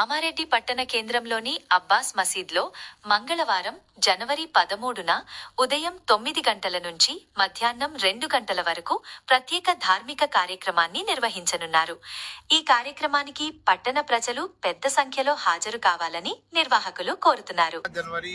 కామారెడ్డి పట్టణ కేంద్రంలోని అబ్బాస్ మసీద్లో మంగళవారం జనవరి పదమూడున ఉదయం తొమ్మిది గంటల నుంచి మధ్యాహ్నం రెండు గంటల వరకు ప్రత్యేక ధార్మిక కార్యక్రమాన్ని నిర్వహించనున్నారు. ఈ కార్యక్రమానికి పట్టణ ప్రజలు పెద్ద సంఖ్యలో హాజరు కావాలని నిర్వాహకులు కోరుతున్నారు. జనవరి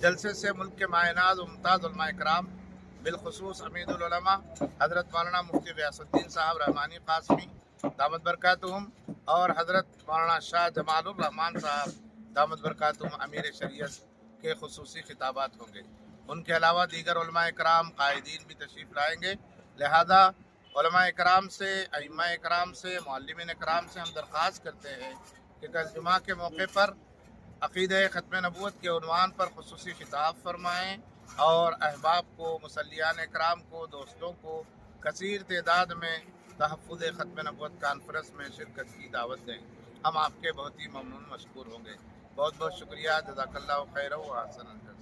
جلسے سے ملک کے ماہناز و ممتاز علماء کرام، بالخصوص امید العلماء حضرت مولانا مفتی ریاست الدین صاحب رحمانی قاسمی دامت برکاتہم، اور حضرت مولانا شاہ جمال الرحمان صاحب دامت برکاتہم امیر شریعت کے خصوصی خطابات ہوں گے۔ ان کے علاوہ دیگر علماء کرام قائدین بھی تشریف لائیں گے۔ لہذا علماء کرام سے، ائمہ کرام سے، معلمین کرام سے ہم درخواست کرتے ہیں کہ کل جمعہ کے موقع پر عقیدہ ختم نبوت کے عنوان پر خصوصی خطاب فرمائیں اور احباب کو، مسلیان اکرام کو، دوستوں کو کثیر تعداد میں تحفظ ختم نبوت کانفرنس میں شرکت کی دعوت دیں۔ ہم آپ کے بہت ہی ممنون مشکور ہوں گے۔ بہت بہت شکریہ، جزاک اللہ خیر و حسن